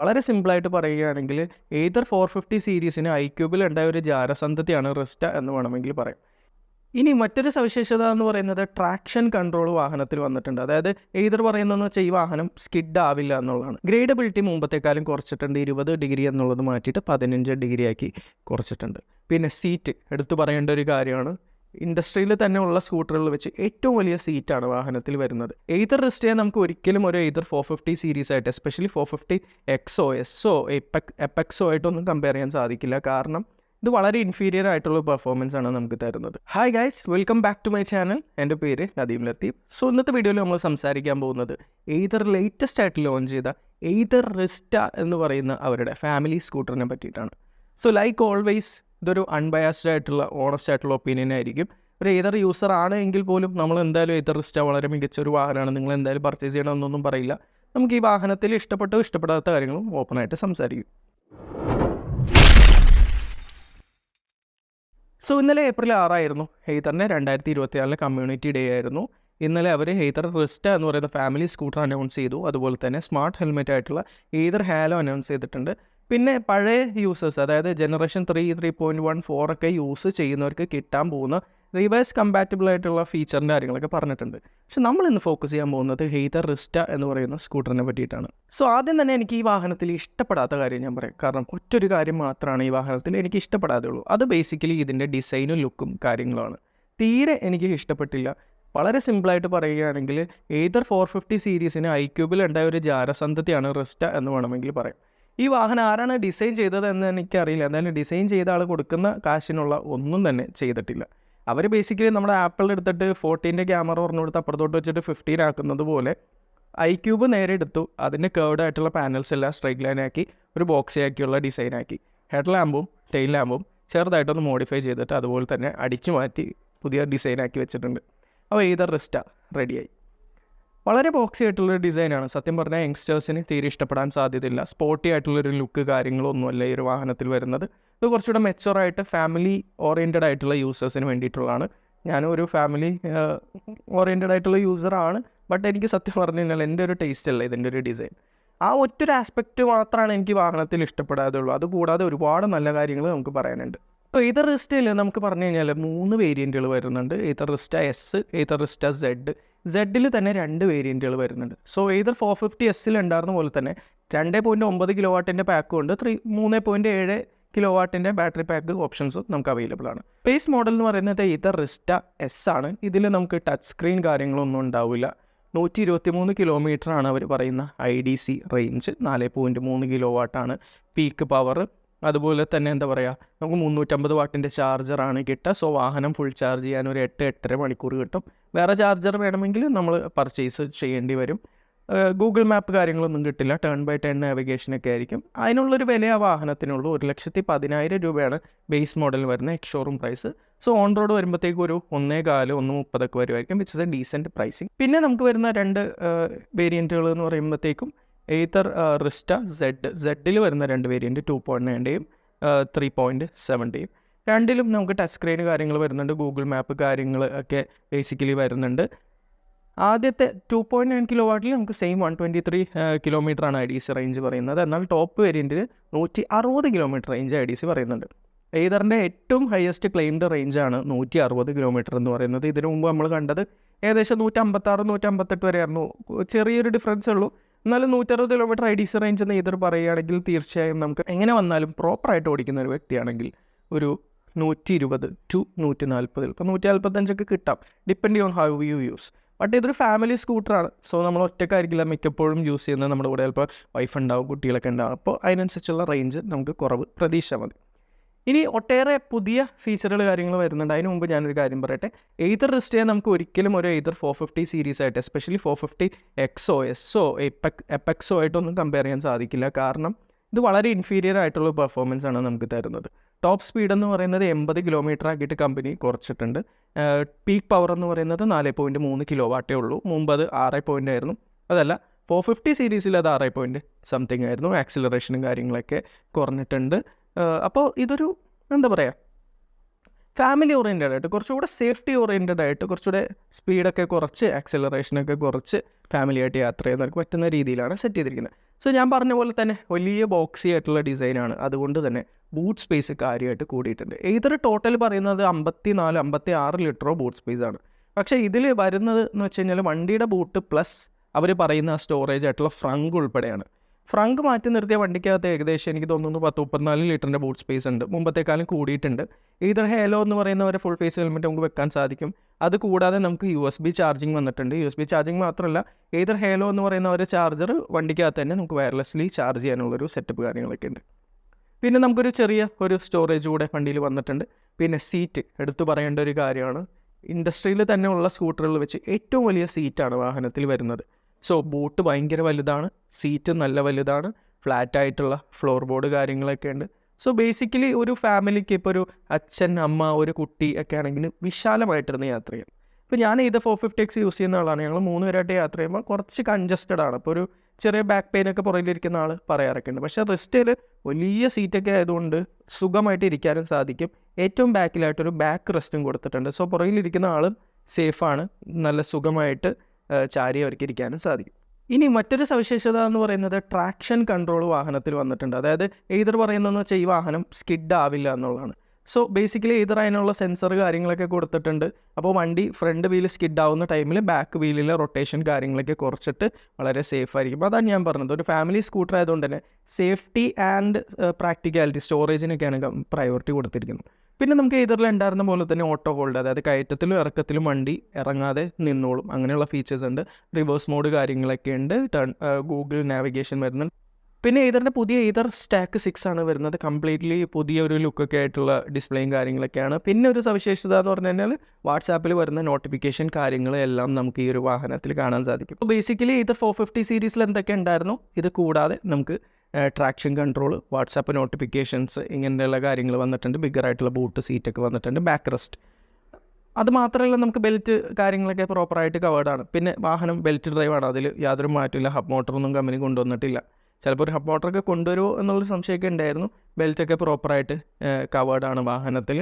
വളരെ സിമ്പിളായിട്ട് പറയുകയാണെങ്കിൽ ഏതർ ഫോർ ഫിഫ്റ്റി സീരീസിന് ഐ ക്യൂബിൽ ഉണ്ടായ ഒരു ജാരസന്ധതിയാണ് റിസ്റ്റ എന്ന് വേണമെങ്കിൽ പറയാം. ഇനി മറ്റൊരു സവിശേഷത എന്ന് പറയുന്നത് ട്രാക്ഷൻ കൺട്രോൾ വാഹനത്തിൽ വന്നിട്ടുണ്ട്. അതായത് ഏതർ പറയുന്നതെന്ന് വെച്ചാൽ ഈ വാഹനം സ്കിഡ് ആവില്ല എന്നുള്ളതാണ്. ഗ്രേഡബിലിറ്റി മുമ്പത്തേക്കാളും കുറച്ചിട്ടുണ്ട്. ഇരുപത് ഡിഗ്രി എന്നുള്ളത് മാറ്റിയിട്ട് പതിനഞ്ച് ഡിഗ്രി ആക്കി കുറച്ചിട്ടുണ്ട്. പിന്നെ സീറ്റ് എടുത്തു പറയേണ്ട ഒരു കാര്യമാണ്. ഇൻഡസ്ട്രിയിൽ തന്നെ ഉള്ള സ്കൂട്ടറുകൾ വെച്ച് ഏറ്റവും വലിയ സീറ്റാണ് വാഹനത്തിൽ വരുന്നത്. എയ്തർ റിസ്റ്റേ നമുക്ക് ഒരിക്കലും ഒരു എയ്തർ ഫോർ ഫിഫ്റ്റി സീരീസ് ആയിട്ട് especially four fifty X or S or apex apex or ആയിട്ടൊന്നും കമ്പയർ ചെയ്യാൻ സാധിക്കില്ല. കാരണം ഇത് വളരെ ഇൻഫീരിയർ ആയിട്ടുള്ള പെർഫോമൻസ് ആണ് നമുക്ക് തരുന്നത്. Hi guys welcome back to my channel എന്റെ പേര് നദീം ലത്തീഫ്. സോ ഇന്നത്തെ വീഡിയോയിൽ നമ്മൾ സംസാരിക്കാൻ പോകുന്നത് എയ്തർ ലേറ്റസ്റ്റ് ആയിട്ട് ലോഞ്ച് ചെയ്ത എയ്തർ റിസ്റ്റ എന്ന് പറയുന്ന അവരുടെ ഫാമിലി സ്കൂട്ടറിനെ പറ്റിയിട്ടാണ്. സോ ലൈക്ക് ഓൾവേസ് ഇതൊരു അൺബയാസ്ഡ് ആയിട്ടുള്ള ഓണസ്റ്റ് ആയിട്ടുള്ള ഒപ്പീനിയൻ ആയിരിക്കും. ഒരു ഏതർ യൂസർ ആണ് എങ്കിൽ പോലും നമ്മൾ എന്തായാലും ഏതർ റിസ്റ്റ വളരെ മികച്ച ഒരു വാഹനമാണ്. നിങ്ങൾ എന്തായാലും പർച്ചേസ് ചെയ്യണമെന്നൊന്നും പറയില്ല. നമുക്ക് ഈ വാഹനത്തിൽ ഇഷ്ടപ്പെട്ടോ ഇഷ്ടപ്പെടാത്ത കാര്യങ്ങളും ഓപ്പണായിട്ട് സംസാരിക്കും. സോ ഇന്നലെ ഏപ്രിൽ ആറായിരുന്നു. ഹെയ്തറിന്റെ രണ്ടായിരത്തി ഇരുപത്തിനാലിലെ കമ്മ്യൂണിറ്റി ഡേ ആയിരുന്നു. ഇന്നലെ അവർ ഹെയ്തർ റിസ്റ്റ എന്ന് പറയുന്ന ഫാമിലി സ്കൂട്ടർ അനൗൺസ് ചെയ്തു. അതുപോലെ തന്നെ സ്മാർട്ട് ഹെൽമെറ്റ് ആയിട്ടുള്ള ഏതർ ഹാലോ അനൗൺസ് ചെയ്തിട്ടുണ്ട്. പിന്നെ പഴയ യൂസേഴ്സ് അതായത് generation three three point one four ഒക്കെ യൂസ് ചെയ്യുന്നവർക്ക് കിട്ടാൻ പോകുന്ന റിവേഴ്സ് കമ്പാറ്റബിൾ ആയിട്ടുള്ള ഫീച്ചറിന്റെ കാര്യങ്ങളൊക്കെ പറഞ്ഞിട്ടുണ്ട്. പക്ഷെ നമ്മൾ ഇന്ന് ഫോക്കസ് ചെയ്യാൻ പോകുന്നത് ഹെയ്തർ റിസ്റ്റ എന്ന് പറയുന്ന സ്കൂട്ടറിനെ പറ്റിയിട്ടാണ്. സോ ആദ്യം തന്നെ എനിക്ക് ഈ വാഹനത്തിൽ ഇഷ്ടപ്പെടാത്ത കാര്യം ഞാൻ പറയാം. കാരണം ഒറ്റൊരു കാര്യം മാത്രമാണ് ഈ വാഹനത്തിൽ എനിക്ക് ഇഷ്ടപ്പെടാതെ ഉള്ളൂ. അത് ബേസിക്കലി ഇതിന്റെ ഡിസൈനും ലുക്കും കാര്യങ്ങളുമാണ് തീരെ എനിക്ക് ഇഷ്ടപ്പെട്ടില്ല. വളരെ സിമ്പിളായിട്ട് പറയുകയാണെങ്കിൽ ഏതർ ഫോർ ഫിഫ്റ്റി സീരീസിന് ഐ ക്യൂബിൽ ഉണ്ടായ ഒരു ജാരസന്ധതിയാണ് റിസ്റ്റ എന്ന് വേണമെങ്കിൽ പറയാം. ഈ വാഹനം ആരാണ് ഡിസൈൻ ചെയ്തത് എന്ന് എനിക്കറിയില്ല. എന്തായാലും ഡിസൈൻ ചെയ്ത ആൾ കൊടുക്കുന്ന കാശിനുള്ള ഒന്നും തന്നെ ചെയ്തിട്ടില്ല. അവർ ബേസിക്കലി നമ്മുടെ ആപ്പിൾ എടുത്തിട്ട് ഫോർട്ടീന്റെ ക്യാമറ പറഞ്ഞു കൊടുത്ത് അപ്പുറത്തോട്ട് വെച്ചിട്ട് ഫിഫ്റ്റീൻ ആക്കുന്നത് പോലെ ഐ ക്യൂബ് നേരെ എടുത്തു. അതിന്റെ കേർഡ് ആയിട്ടുള്ള പാനൽസ് എല്ലാം സ്ട്രൈറ്റ് ലൈൻ ആക്കി ഒരു ബോക്സി ആക്കിയുള്ള ഡിസൈൻ ആക്കി. ഹെഡ് ലാമ്പും ടെയിൽ ലാമ്പും ചെറുതായിട്ടൊന്ന് മോഡിഫൈ ചെയ്തിട്ട് അതുപോലെ തന്നെ അടിച്ചു മാറ്റി പുതിയ ഡിസൈൻ ആക്കി വെച്ചിട്ടുണ്ട്. അപ്പോൾ ഏതർ റിസ്റ്റ റെഡിയായി വളരെ ബോക്സി ആയിട്ടുള്ളൊരു ഡിസൈനാണ് സത്യം പറഞ്ഞാൽ യങ്സ്റ്റേഴ്സിന് തീരെ ഇഷ്ടപ്പെടാൻ സാധ്യതയില്ല. സ്പോർട്ടി ആയിട്ടുള്ളൊരു ലുക്ക് കാര്യങ്ങളൊന്നുമല്ല ഈ ഒരു വാഹനത്തിൽ വരുന്നത്. ഇത് കുറച്ചുകൂടെ മെച്ചുവറായിട്ട് ഫാമിലി ഓറിയന്റഡ് ആയിട്ടുള്ള യൂസേഴ്സിന് വേണ്ടിയിട്ടുള്ളതാണ്. ഞാനും ഒരു ഫാമിലി ഓറിയന്റഡ് ആയിട്ടുള്ള യൂസറാണ് ബട്ട് എനിക്ക് സത്യം പറഞ്ഞു കഴിഞ്ഞാൽ എന്റെ ഒരു ടേസ്റ്റ് അല്ല ഇതിന്റെ ഒരു ഡിസൈൻ ആ ഒറ്റൊരു ആസ്പെക്റ്റ് മാത്രമാണ് എനിക്ക് വാഹനത്തിൽ ഇഷ്ടപ്പെടാതെ ഉള്ളൂ അതുകൂടാതെ ഒരുപാട് നല്ല കാര്യങ്ങൾ നമുക്ക് പറയാനുണ്ട്. അപ്പോൾ ഏതർ റിസ്റ്റയിൽ നമുക്ക് പറഞ്ഞു കഴിഞ്ഞാൽ മൂന്ന് വേരിയന്റുകൾ വരുന്നുണ്ട്. ഏതർ റിസ്റ്റ എസ് ഏതർ റിസ്റ്റ സെഡ് സെഡിൽ തന്നെ രണ്ട് വേരിയന്റുകൾ വരുന്നുണ്ട്. സോ ഏതർ ഫോർ ഫിഫ്റ്റി എസ്സിൽ ഉണ്ടായിരുന്ന പോലെ തന്നെ രണ്ട് പോയിന്റ് ഒമ്പത് കിലോ വാട്ടിന്റെ പാക്കും ഉണ്ട്. ത്രീ മൂന്ന് പോയിന്റ് ഏഴ് കിലോ വാട്ടിന്റെ ബാറ്ററി പാക്ക് ഓപ്ഷൻസും നമുക്ക് അവൈലബിൾ ആണ്. പേസ് മോഡൽ എന്ന് പറയുന്നത് ഏതർ റിസ്റ്റ എസ് ആണ് ഇതിൽ നമുക്ക് ടച്ച് സ്ക്രീൻ കാര്യങ്ങളൊന്നും ഉണ്ടാവില്ല. നൂറ്റി ഇരുപത്തി മൂന്ന് കിലോമീറ്റർ ആണ് അവർ പറയുന്ന ഐ ഡി സി റേഞ്ച് നാല് പോയിന്റ് മൂന്ന് കിലോ വാട്ടാണ് പീക്ക് പവർ അതുപോലെ തന്നെ എന്താ പറയുക നമുക്ക് മുന്നൂറ്റമ്പത് വാട്ടിന്റെ ചാർജറാണ് കിട്ടുക. സോ വാഹനം ഫുൾ ചാർജ് ചെയ്യാൻ ഒരു എട്ട് എട്ടര മണിക്കൂർ കിട്ടും. വേറെ ചാർജർ വേണമെങ്കിൽ നമ്മൾ പർച്ചേസ് ചെയ്യേണ്ടി വരും. ഗൂഗിൾ മാപ്പ് കാര്യങ്ങളൊന്നും കിട്ടില്ല. ടേൺ ബൈ ടേൺ നാവിഗേഷനൊക്കെ ആയിരിക്കും. അതിനുള്ളൊരു വില ആ വാഹനത്തിനുള്ളൂ. ഒരു ലക്ഷത്തി പതിനായിരം രൂപയാണ് ബേസ് മോഡൽ വരുന്ന ex showroom price so on road വരുമ്പോഴത്തേക്കും ഒരു ഒന്നേ കാൽ ഒന്ന് മുപ്പതൊക്കെ വരുമായിരിക്കും which is a decent pricing പിന്നെ നമുക്ക് വരുന്ന രണ്ട് വേരിയന്റുകൾ എന്ന് പറയുമ്പോഴത്തേക്കും എയ്തർ റിസ്റ്റ സെഡ് സെഡിൽ വരുന്ന രണ്ട് വേരിയന്റ് ടു പോയിന്റ് നയന്റെയും ത്രീ പോയിന്റ് സെവന്റെയും രണ്ടിലും നമുക്ക് ടച്ച് സ്ക്രീൻ കാര്യങ്ങൾ വരുന്നുണ്ട് ഗൂഗിൾ മാപ്പ് കാര്യങ്ങൾ ഒക്കെ ബേസിക്കലി വരുന്നുണ്ട്. ആദ്യത്തെ ടു പോയിന്റ് നയൻ കിലോ വാട്ടിൽ നമുക്ക് same one twenty three kilometre ആണ് ഐ ഡി സി റേഞ്ച് പറയുന്നത്. എന്നാൽ ടോപ്പ് വേരിയന്റിൽ നൂറ്റി അറുപത് kilometre range I D C പറയുന്നുണ്ട്. ഏതറിന്റെ ഏറ്റവും ഹയസ്റ്റ് ക്ലെയിംഡ് റേഞ്ചാണ് നൂറ്റി അറുപത് കിലോമീറ്റർ എന്ന് പറയുന്നത്. ഇതിനു മുമ്പ് നമ്മൾ കണ്ടത് ഏകദേശം നൂറ്റമ്പത്താറ് നൂറ്റമ്പത്തെട്ട് വരെയായിരുന്നു. ചെറിയൊരു ഡിഫറൻസ് ഉള്ളൂ. എന്നാലും നൂറ്ററുപത് kilometre I D C range എന്ന് ഏതൊരു പറയുകയാണെങ്കിൽ തീർച്ചയായും നമുക്ക് എങ്ങനെ വന്നാലും പ്രോപ്പറായിട്ട് ഓടിക്കുന്ന ഒരു വ്യക്തിയാണെങ്കിൽ ഒരു നൂറ്റി ഇരുപത് ടു നൂറ്റി നാൽപ്പതിൽ ഇപ്പോൾ നൂറ്റി നാൽപ്പത്തഞ്ചൊക്കെ കിട്ടാം. Depend on how you use but ഇതൊരു ഫാമിലി സ്കൂട്ടറാണ് സോ നമ്മൾ ഒറ്റക്കായിരിക്കില്ല മിക്കപ്പോഴും യൂസ് ചെയ്യുന്നത് നമ്മുടെ കൂടെ ചിലപ്പോൾ വൈഫ് ഉണ്ടാവും കുട്ടികളൊക്കെ ഉണ്ടാവും. അപ്പോൾ അതിനനുസരിച്ചുള്ള റേഞ്ച് നമുക്ക് കുറവ് പ്രതീക്ഷ മതി. ഇനി ഒട്ടേറെ പുതിയ ഫീച്ചറുകൾ കാര്യങ്ങൾ വരുന്നുണ്ട്. അതിന് മുമ്പ് ഞാനൊരു കാര്യം പറയട്ടെ. എയ്തർ ചെയ്യാൻ നമുക്ക് ഒരിക്കലും ഒരു എയ്തർ ഫോർ ഫിഫ്റ്റി സീരീസ് ആയിട്ട് especially four fifty X or S or apex apex or ആയിട്ടൊന്നും കമ്പയർ ചെയ്യാൻ സാധിക്കില്ല. കാരണം ഇത് വളരെ ഇൻഫീരിയർ ആയിട്ടുള്ള പെർഫോമൻസ് ആണ് നമുക്ക് തരുന്നത്. ടോപ്പ് സ്പീഡ് എന്ന് പറയുന്നത് എൺപത് കിലോമീറ്റർ ആക്കിയിട്ട് കമ്പനി കുറച്ചിട്ടുണ്ട്. പീക്ക് പവർ എന്ന് പറയുന്നത് നാല് പോയിന്റ് മൂന്ന് കിലോ വാട്ടേ ഉള്ളൂ. മുമ്പ് അത് ആറ് പോയിന്റ് ആയിരുന്നു. അതല്ല ഫോർ ഫിഫ്റ്റി സീരീസിൽ അത് ആറ് പോയിന്റ് സംതിങ് ആയിരുന്നു. ആക്സിലറേഷനും കാര്യങ്ങളൊക്കെ കുറഞ്ഞിട്ടുണ്ട്. അപ്പോൾ ഇതൊരു എന്താ പറയുക ഫാമിലി ഓറിയന്റഡ് ആയിട്ട് കുറച്ചുകൂടെ സേഫ്റ്റി ഓറിയന്റഡ് ആയിട്ട് കുറച്ചുകൂടെ സ്പീഡൊക്കെ കുറച്ച് ആക്സിലറേഷനൊക്കെ കുറച്ച് ഫാമിലിയായിട്ട് യാത്ര ചെയ്യുന്നവർക്ക് പറ്റുന്ന രീതിയിലാണ് സെറ്റ് ചെയ്തിരിക്കുന്നത്. സോ ഞാൻ പറഞ്ഞ പോലെ തന്നെ വലിയ ബോക്സി ആയിട്ടുള്ള ഡിസൈനാണ് അതുകൊണ്ട് തന്നെ ബൂട്ട് സ്പേസ് കാര്യമായിട്ട് കൂടിയിട്ടുണ്ട്. ഏതൊരു ടോട്ടൽ പറയുന്നത് അമ്പത്തി നാല് അമ്പത്തി ആറ് ലിറ്ററോ ബൂട്ട് സ്പേസ് ആണ്. പക്ഷേ ഇതിൽ വരുന്നത് എന്ന് വെച്ച് കഴിഞ്ഞാൽ വണ്ടിയുടെ ബൂട്ട് പ്ലസ് അവർ പറയുന്ന സ്റ്റോറേജ് ആയിട്ടുള്ള ഫ്രങ്ക് ഉൾപ്പെടെയാണ്. ഫ്രങ്ക് മാറ്റി നിർത്തിയ വണ്ടിക്കകത്ത് ഏകദേശം എനിക്ക് തോന്നുന്നു പത്ത് മുപ്പത്തിനാല് ലിറ്ററിന്റെ ബൂട്ട് സ്പേസ് ഉണ്ട്. മുമ്പത്തേക്കാളും കൂടിയിട്ടുണ്ട്. ഈതർ ഹേലോ എന്ന് പറയുന്ന ഒരു ഫുൾ ഫേസ് ഹെൽമെറ്റ് നമുക്ക് വെക്കാൻ സാധിക്കും. അത് കൂടാതെ നമുക്ക് യു എസ് ബി ചാർജിങ് വന്നിട്ടുണ്ട്. യു എസ് ബി ചാർജിങ് മാത്രമല്ല ഏതർ ഹേലോ എന്ന് പറയുന്ന ഒരു ചാർജർ വണ്ടിക്കകത്ത് തന്നെ നമുക്ക് വയർലെസ്ലി ചാർജ് ചെയ്യാനുള്ളൊരു സെറ്റപ്പ് കാര്യങ്ങളൊക്കെ ഉണ്ട്. പിന്നെ നമുക്കൊരു ചെറിയ ഒരു സ്റ്റോറേജ് കൂടെ വണ്ടിയിൽ വന്നിട്ടുണ്ട്. പിന്നെ സീറ്റ് എടുത്തു പറയേണ്ട ഒരു കാര്യമാണ്. ഇൻഡസ്ട്രിയിൽ തന്നെ ഉള്ള സ്കൂട്ടറുകൾ വെച്ച് ഏറ്റവും വലിയ സീറ്റാണ് വാഹനത്തിൽ വരുന്നത്. സോ ബോട്ട് ഭയങ്കര വലുതാണ്. സീറ്റ് നല്ല വലുതാണ്. ഫ്ലാറ്റ് ആയിട്ടുള്ള ഫ്ലോർ ബോർഡ് കാര്യങ്ങളൊക്കെ ഉണ്ട്. സോ ബേസിക്കലി ഒരു ഫാമിലിക്ക് ഇപ്പോൾ ഒരു അച്ഛൻ അമ്മ ഒരു കുട്ടി ഒക്കെ ആണെങ്കിൽ വിശാലമായിട്ടിരുന്ന് യാത്ര ചെയ്യാം. ഇപ്പോൾ ഞാൻ ഇത് ഫോർ ഫിഫ്റ്റി എക്സ് യൂസ് ചെയ്യുന്ന ആളാണ്. ഞങ്ങൾ മൂന്ന് പേരായിട്ട് യാത്ര ചെയ്യുമ്പോൾ കുറച്ച് കൺജസ്റ്റഡ് ആണ്. അപ്പോൾ ഒരു ചെറിയ ബാക്ക് പെയിൻ ഒക്കെ പുറകിലിരിക്കുന്ന ആൾ പറയാറൊക്കെ ഉണ്ട്. പക്ഷേ റിസ്റ്റിൽ വലിയ സീറ്റൊക്കെ ആയതുകൊണ്ട് സുഖമായിട്ട് ഇരിക്കാനും സാധിക്കും. ഏറ്റവും ബാക്കിലായിട്ടൊരു ബാക്ക് റെസ്റ്റും കൊടുത്തിട്ടുണ്ട്. സോ പുറകിലിരിക്കുന്ന ആളും സേഫാണ് നല്ല സുഖമായിട്ട് ചാരി അവർക്ക് ഇരിക്കാനും സാധിക്കും. ഇനി മറ്റൊരു സവിശേഷത എന്ന് പറയുന്നത് ട്രാക്ഷൻ കൺട്രോൾ വാഹനത്തിൽ വന്നിട്ടുണ്ട്. അതായത് എയ്തർ പറയുന്നതെന്ന് വെച്ചാൽ ഈ വാഹനം സ്കിഡ് ആവില്ല എന്നുള്ളതാണ്. സോ ബേസിക്കലി എയ്തർ അതിനുള്ള സെൻസർ കാര്യങ്ങളൊക്കെ കൊടുത്തിട്ടുണ്ട്. അപ്പോൾ വണ്ടി ഫ്രണ്ട് വീൽ സ്കിഡ് ആവുന്ന ടൈമിൽ ബാക്ക് വീലിലെ റൊട്ടേഷൻ കാര്യങ്ങളൊക്കെ കുറച്ചിട്ട് വളരെ സേഫ് ആയിരിക്കും. അതാണ് ഞാൻ പറഞ്ഞത്. ഒരു ഫാമിലി സ്കൂട്ടർ ആയതുകൊണ്ട് തന്നെ സേഫ്റ്റി ആൻഡ് പ്രാക്ടിക്കാലിറ്റി സ്റ്റോറേജിനൊക്കെയാണ് പ്രയോറിറ്റി കൊടുത്തിരിക്കുന്നത്. പിന്നെ നമുക്ക് എയ്തറിൽ ഉണ്ടായിരുന്ന പോലെ തന്നെ ഓട്ടോ ഹോൾഡ് അതായത് കയറ്റത്തിലും ഇറക്കത്തിലും വണ്ടി ഇറങ്ങാതെ നിന്നോളും. അങ്ങനെയുള്ള ഫീച്ചേഴ്സ് ഉണ്ട്. റിവേഴ്സ് മോഡ് കാര്യങ്ങളൊക്കെ ഉണ്ട്. ടേൺ ഗൂഗിൾ നാവിഗേഷൻ വരുന്നുണ്ട്. പിന്നെ എയ്തറിന്റെ പുതിയ എയ്തർ സ്റ്റാക്ക് സിക്സ് ആണ് വരുന്നത്. കംപ്ലീറ്റ്ലി പുതിയ ഒരു ലുക്കൊക്കെ ആയിട്ടുള്ള ഡിസ്പ്ലേയും കാര്യങ്ങളൊക്കെയാണ്. പിന്നെ ഒരു സവിശേഷത എന്ന് പറഞ്ഞു കഴിഞ്ഞാൽ വാട്സാപ്പിൽ വരുന്ന നോട്ടിഫിക്കേഷൻ കാര്യങ്ങളെല്ലാം നമുക്ക് ഈ ഒരു വാഹനത്തിൽ കാണാൻ സാധിക്കും. അപ്പോൾ ബേസിക്കലി ഇത് ഫോർ ഫിഫ്റ്റി സീരീസിൽ എന്തൊക്കെ ഉണ്ടായിരുന്നു? ഇത് കൂടാതെ നമുക്ക് ട്രാക്ഷൻ കൺട്രോൾ വാട്സാപ്പ് നോട്ടിഫിക്കേഷൻസ് ഇങ്ങനെയുള്ള കാര്യങ്ങൾ വന്നിട്ടുണ്ട്. ബിഗർ ആയിട്ടുള്ള ബൂട്ട് സീറ്റൊക്കെ വന്നിട്ടുണ്ട്. ബാക്ക് റെസ്റ്റ് അത് മാത്രമല്ല നമുക്ക് ബെൽറ്റ് കാര്യങ്ങളൊക്കെ പ്രോപ്പറായിട്ട് കവേർഡാണ് പിന്നെ വാഹനം ബെൽറ്റ് ഡ്രൈവാണ് അതിൽ യാതൊരു മാറ്റമില്ല ഹബ് മോട്ടറൊന്നും കമ്പനി കൊണ്ടുവന്നിട്ടില്ല. ചിലപ്പോൾ ഒരു ഹബ് മോട്ടറൊക്കെ കൊണ്ടുവരുമോ എന്നുള്ള സംശയമൊക്കെ ഉണ്ടായിരുന്നു. ബെൽറ്റൊക്കെ പ്രോപ്പറായിട്ട് കവേർഡാണ് വാഹനത്തിൽ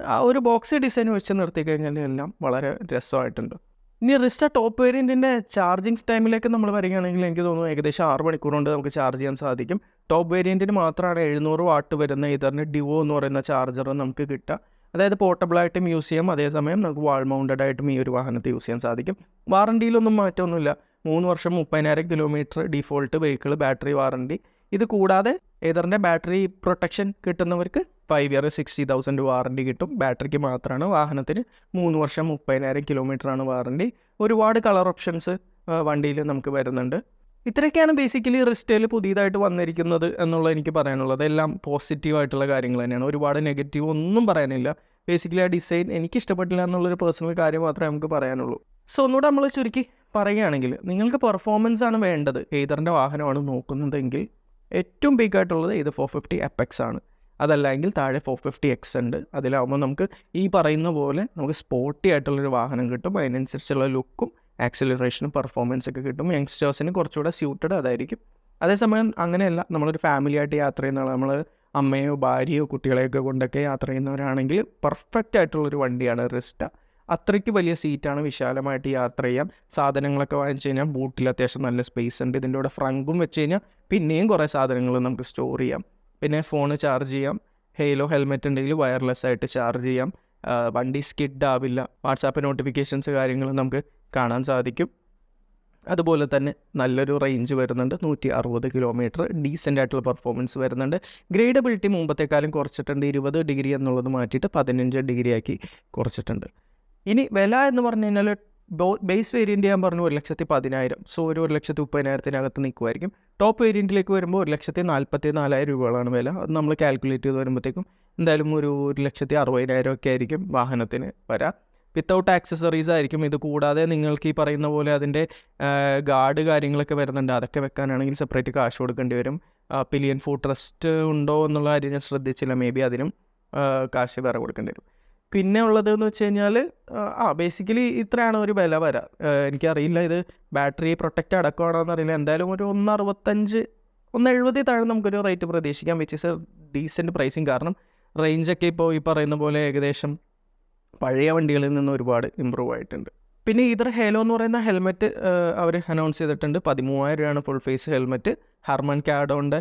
ആ ഒരു ബോക്സ് ഡിസൈൻ വെച്ച് നിർത്തി കഴിഞ്ഞാൽ എല്ലാം വളരെ രസമായിട്ടുണ്ട്. ഇനി റിസ്റ്റ ടോപ്പ് വേരിയന്റിന്റെ ചാർജിങ് ടൈമിലേക്ക് നമ്മൾ വരികയാണെങ്കിൽ എനിക്ക് തോന്നുന്നു ഏകദേശം ആറ് മണിക്കൂർ കൊണ്ട് നമുക്ക് ചാർജ് ചെയ്യാൻ സാധിക്കും. ടോപ്പ് വേരിയന്റിന് മാത്രമാണ് എഴുന്നൂറ് വാട്ട് വരുന്ന ഇതറിന് ഡിവോ എന്ന് പറയുന്ന ചാർജർ നമുക്ക് കിട്ടുക. അതായത് പോർട്ടബിളായിട്ടും യൂസ് ചെയ്യാം. അതേസമയം നമുക്ക് വാൾ മൗണ്ടഡ് ആയിട്ടും ഈ ഒരു വാഹനത്തെ യൂസ് ചെയ്യാൻ സാധിക്കും. വാറണ്ടിയിലൊന്നും മാറ്റമൊന്നുമില്ല. മൂന്ന് വർഷം മുപ്പതിനായിരം kilometre default vehicle battery warranty ഇത് കൂടാതെ ഏതറിന്റെ battery protection കിട്ടുന്നവർക്ക് five year sixty thousand warranty കിട്ടും. ബാറ്ററിക്ക് മാത്രമാണ് വാഹനത്തിന് മൂന്ന് വർഷം മുപ്പതിനായിരം കിലോമീറ്ററാണ് വാറണ്ടി ഒരുപാട് കളർ ഓപ്ഷൻസ് വണ്ടിയിൽ നമുക്ക് വരുന്നുണ്ട്. ഇത്രയൊക്കെയാണ് ബേസിക്കലി റിസ്റ്റയിൽ പുതിയതായിട്ട് വന്നിരിക്കുന്നത് എന്നുള്ളത് എനിക്ക് പറയാനുള്ളത്. എല്ലാം പോസിറ്റീവായിട്ടുള്ള കാര്യങ്ങൾ തന്നെയാണ്. ഒരുപാട് നെഗറ്റീവ് ഒന്നും പറയാനില്ല. ബേസിക്കലി ആ ഡിസൈൻ എനിക്ക് ഇഷ്ടപ്പെട്ടില്ല എന്നുള്ളൊരു പേഴ്സണൽ കാര്യം മാത്രമേ നമുക്ക് പറയാനുള്ളൂ. സോ ഒന്നുകൂടെ നമ്മൾ ചുരുക്കി പറയുകയാണെങ്കിൽ നിങ്ങൾക്ക് പെർഫോമൻസ് ആണ് വേണ്ടത്. ഏതറിന്റെ വാഹനമാണ് നോക്കുന്നതെങ്കിൽ ഏറ്റവും ബിഗ് ആയിട്ടുള്ളത് ഇത് ഫോർ ഫിഫ്റ്റി എപ്പെക്സ് ആണ്. അതല്ലെങ്കിൽ താഴെ ഫോർ ഫിഫ്റ്റി എക്സ് ഉണ്ട്. അതിലാവുമ്പോൾ നമുക്ക് ഈ പറയുന്ന പോലെ നമുക്ക് സ്പോർട്ടി ആയിട്ടുള്ളൊരു വാഹനം കിട്ടും. അതിനനുസരിച്ചുള്ള ലുക്കും ആക്സിലറേഷനും പെർഫോമൻസ് ഒക്കെ കിട്ടും. യങ്സ്റ്റേഴ്സിന് കുറച്ചുകൂടെ സ്യൂട്ടഡ് അതായിരിക്കും. അതേസമയം അങ്ങനെയല്ല. നമ്മളൊരു ഫാമിലി ആയിട്ട് യാത്ര ചെയ്യുന്ന നമ്മൾ അമ്മയോ ഭാര്യയോ കുട്ടികളെയൊക്കെ കൊണ്ടൊക്കെ യാത്ര ചെയ്യുന്നവരാണെങ്കിൽ പെർഫെക്റ്റ് ആയിട്ടുള്ളൊരു വണ്ടിയാണ് റിസ്റ്റ. അത്രയ്ക്ക് വലിയ സീറ്റാണ് വിശാലമായിട്ട് യാത്ര ചെയ്യാം. സാധനങ്ങളൊക്കെ വാങ്ങിച്ചു കഴിഞ്ഞാൽ ബൂട്ടിൽ അത്യാവശ്യം നല്ല സ്പേസ് ഉണ്ട്. ഇതിന്റെ കൂടെ ഫ്രങ്കും വെച്ച് കഴിഞ്ഞാൽ പിന്നെയും കുറേ സാധനങ്ങൾ നമുക്ക് സ്റ്റോർ ചെയ്യാം. പിന്നെ ഫോണ് ചാർജ് ചെയ്യാം. ഹെയിലോ ഹെൽമെറ്റ് ഉണ്ടെങ്കിൽ വയർലെസ് ആയിട്ട് ചാർജ് ചെയ്യാം. വണ്ടി സ്കിഡ് ആവില്ല. വാട്സാപ്പ് നോട്ടിഫിക്കേഷൻസ് കാര്യങ്ങൾ നമുക്ക് കാണാൻ സാധിക്കും. അതുപോലെ തന്നെ നല്ലൊരു റേഞ്ച് വരുന്നുണ്ട്. നൂറ്റി അറുപത് കിലോമീറ്റർ ഡീസന്റ് ആയിട്ടുള്ള പെർഫോമൻസ് വരുന്നുണ്ട്. ഗ്രേഡബിലിറ്റി മുമ്പത്തെക്കാളും കുറച്ചിട്ടുണ്ട്. ഇരുപത് ഡിഗ്രി എന്നുള്ളത് മാറ്റിയിട്ട് പതിനഞ്ച് ഡിഗ്രി ആക്കി കുറച്ചിട്ടുണ്ട്. ഇനി വില എന്ന് പറഞ്ഞു കഴിഞ്ഞാൽ ബേസ് വേരിയന്റ് ഞാൻ പറഞ്ഞു ഒരു ലക്ഷത്തി പതിനായിരം. സോ ഒരു ഒരു ലക്ഷത്തി മുപ്പതിനായിരത്തിനകത്ത് നിൽക്കുമായിരിക്കും ടോപ്പ് വേരിയന്റിലേക്ക് വരുമ്പോൾ ഒരു ലക്ഷത്തി നാൽപ്പത്തി നാലായിരം രൂപകളാണ് വില. അത് നമ്മൾ കാൽക്കുലേറ്റ് ചെയ്ത് വരുമ്പോഴത്തേക്കും എന്തായാലും ഒരു ഒരു ലക്ഷത്തി അറുപതിനായിരം ഒക്കെ ആയിരിക്കും വാഹനത്തിന് വരാം. വിത്തൗട്ട് ആക്സസറീസ് ആയിരിക്കും. ഇത് കൂടാതെ നിങ്ങൾക്ക് ഈ പറയുന്ന പോലെ അതിന്റെ ഗാർഡ് കാര്യങ്ങളൊക്കെ വരുന്നുണ്ട്. അതൊക്കെ വെക്കാനാണെങ്കിൽ സെപ്പറേറ്റ് കാശ് കൊടുക്കേണ്ടി വരും. പിലിയൻ ഫുഡ് ട്രസ്റ്റ് ഉണ്ടോ എന്നുള്ള കാര്യം ഞാൻ ശ്രദ്ധിച്ചില്ല. മേ ബി അതിനും കാശ് വേറെ കൊടുക്കേണ്ടി വരും. പിന്നെ ഉള്ളത് എന്ന് വെച്ച് കഴിഞ്ഞാൽ ആ ബേസിക്കലി ഇത്രയാണ് ഒരു വില വര. എനിക്കറിയില്ല ഇത് ബാറ്ററി പ്രൊട്ടക്റ്റ് അടക്കമാണോ എന്നറിയില്ല എന്തായാലും ഒരു ഒന്ന് അറുപത്തഞ്ച് ഒന്ന് എഴുപതിൽ താഴെ നമുക്കൊരു റേറ്റ് പ്രതീക്ഷിക്കാം which is a decent pricing കാരണം റേഞ്ചൊക്കെ ഇപ്പോൾ ഈ പറയുന്ന പോലെ ഏകദേശം പഴയ വണ്ടികളിൽ നിന്ന് ഒരുപാട് ഇമ്പ്രൂവ് ആയിട്ടുണ്ട്. പിന്നെ ഇതർ ഹേലോ എന്ന് പറയുന്ന ഹെൽമെറ്റ് അവർ അനൗൺസ് ചെയ്തിട്ടുണ്ട്. പതിമൂവായിരം രൂപയാണ് ഫുൾ ഫേസ് ഹെൽമെറ്റ് ഹർമൻ കാഡോന്റെ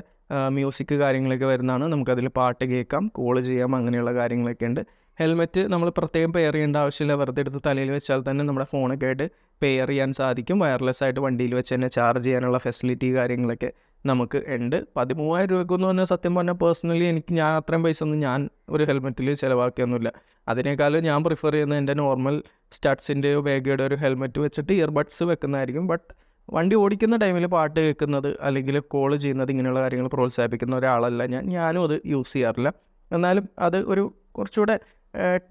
മ്യൂസിക് കാര്യങ്ങളൊക്കെ വരുന്നതാണ്. നമുക്കതിൽ പാട്ട് കേൾക്കാം കോൾ ചെയ്യാം അങ്ങനെയുള്ള കാര്യങ്ങളൊക്കെ ഉണ്ട്. ഹെൽമെറ്റ് നമ്മൾ പ്രത്യേകം പെയർ ചെയ്യേണ്ട ആവശ്യമില്ല. വെറുതെ എടുത്ത് തലയിൽ വെച്ചാൽ തന്നെ നമ്മുടെ ഫോണൊക്കെ ആയിട്ട് പെയർ ചെയ്യാൻ സാധിക്കും. വയർലെസ് ആയിട്ട് വണ്ടിയിൽ വെച്ച് തന്നെ ചാർജ് ചെയ്യാനുള്ള ഫെസിലിറ്റി കാര്യങ്ങളൊക്കെ നമുക്ക് ഉണ്ട്. പതിമൂവായിരം രൂപയ്ക്കൊന്നും പറഞ്ഞാൽ സത്യം പറഞ്ഞാൽ പേഴ്സണലി എനിക്ക് ഞാൻ അത്രയും പൈസ ഒന്നും ഞാൻ ഒരു ഹെൽമെറ്റിൽ ചിലവാക്കിയൊന്നുമില്ല. അതിനേക്കാളും ഞാൻ പ്രിഫർ ചെയ്യുന്നത് എന്റെ നോർമൽ സ്റ്റഡ്സിന്റെയോ വേഗയുടെ ഒരു ഹെൽമെറ്റ് വെച്ചിട്ട് ഇയർബഡ്സ് വെക്കുന്നതായിരിക്കും. ബട്ട് വണ്ടി ഓടിക്കുന്ന ടൈമിൽ പാട്ട് കേൾക്കുന്നത് അല്ലെങ്കിൽ കോൾ ചെയ്യുന്നത് ഇങ്ങനെയുള്ള കാര്യങ്ങൾ പ്രോത്സാഹിപ്പിക്കുന്ന ഒരാളല്ല ഞാൻ. ഞാനും അത് യൂസ് ചെയ്യാറില്ല. എന്നാലും അത് ഒരു കുറച്ചുകൂടെ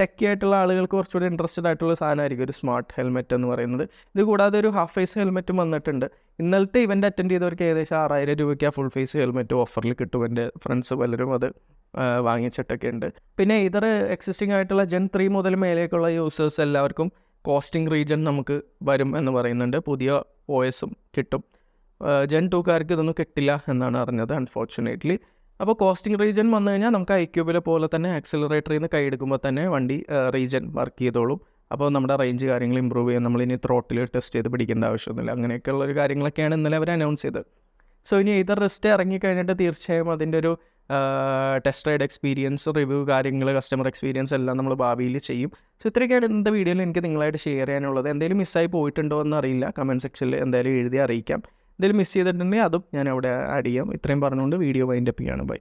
ടെക്കി ആയിട്ടുള്ള ആളുകൾക്ക് കുറച്ചുകൂടി ഇൻട്രസ്റ്റഡ് ആയിട്ടുള്ള സാധനമായിരിക്കും ഒരു സ്മാർട്ട് ഹെൽമെറ്റ് എന്ന് പറയുന്നത്. ഇത് കൂടാതെ ഒരു ഹാഫ് ഫേസ് ഹെൽമെറ്റും വന്നിട്ടുണ്ട്. ഇന്നലത്തെ ഇവന്റ് അറ്റൻഡ് ചെയ്തവർക്ക് ഏകദേശം ആറായിരം രൂപയ്ക്ക് ആ ഫുൾ ഫേസ് ഹെൽമെറ്റ് ഓഫറിൽ കിട്ടും. എന്റെ ഫ്രണ്ട്സ് പലരും അത് വാങ്ങിച്ചിട്ടൊക്കെ ഉണ്ട്. പിന്നെ ഇതർ എക്സിസ്റ്റിംഗ് ആയിട്ടുള്ള ജെൻ ത്രീ മുതൽ മേലേക്കുള്ള യൂസേഴ്സ് എല്ലാവർക്കും കോസ്റ്റിംഗ് റീജൻ നമുക്ക് വരും എന്ന് പറയുന്നുണ്ട്. പുതിയ ഓയസും കിട്ടും. ജെൻ ടൂക്കാർക്ക് ഇതൊന്നും കിട്ടില്ല എന്നാണ് അറിഞ്ഞത് അൺഫോർച്ചുനേറ്റ്ലി അപ്പോൾ കോസ്റ്റിംഗ് റീജൻ വന്നു കഴിഞ്ഞാൽ നമുക്ക് ഐ ക്യൂബിലെ പോലെ തന്നെ ആക്സിലറേറ്ററിൽ നിന്ന് കൈ എടുക്കുമ്പോൾ തന്നെ വണ്ടി റീജൻ വർക്ക് ചെയ്തോളും. അപ്പോൾ നമ്മുടെ റേഞ്ച് കാര്യങ്ങൾ ഇമ്പ്രൂവ് ചെയ്യാൻ നമ്മൾ ഇനി ത്രോട്ടിൽ ടെസ്റ്റ് ചെയ്ത് പിടിക്കേണ്ട ആവശ്യമൊന്നുമില്ല. അങ്ങനെയൊക്കെയുള്ള ഒരു കാര്യങ്ങളൊക്കെയാണ് ഇന്നലെ അവർ അനൗൺസ് ചെയ്തത്. സോ ഇനി ഇതർ റെസ്റ്റ് ഇറങ്ങിക്കഴിഞ്ഞിട്ട് തീർച്ചയായും അതിന്റെ ഒരു ടെസ്റ്റ് റൈഡ് എക്സ്പീരിയൻസ് റിവ്യൂ കാര്യങ്ങൾ കസ്റ്റമർ എക്സ്പീരിയൻസ് എല്ലാം നമ്മൾ ഭാവിയിൽ ചെയ്യും. സോ ഇത്രയൊക്കെയാണ് ഇന്നത്തെ വീഡിയോയിൽ എനിക്ക് നിങ്ങളായിട്ട് ഷെയർ ചെയ്യാനുള്ളത്. എന്തെങ്കിലും മിസ്സായി പോയിട്ടുണ്ടോ എന്ന് അറിയില്ല. കമന്റ് സെക്ഷനിൽ എന്തായാലും എഴുതി അറിയിക്കാം. എന്തെങ്കിലും മിസ് ചെയ്തിട്ടുണ്ടെങ്കിൽ അതും ഞാൻ അവിടെ ആഡ് ചെയ്യാം. ഇത്രയും പറഞ്ഞുകൊണ്ട് വീഡിയോ വൈൻഡപ്പ് ചെയ്യാണ് ബൈ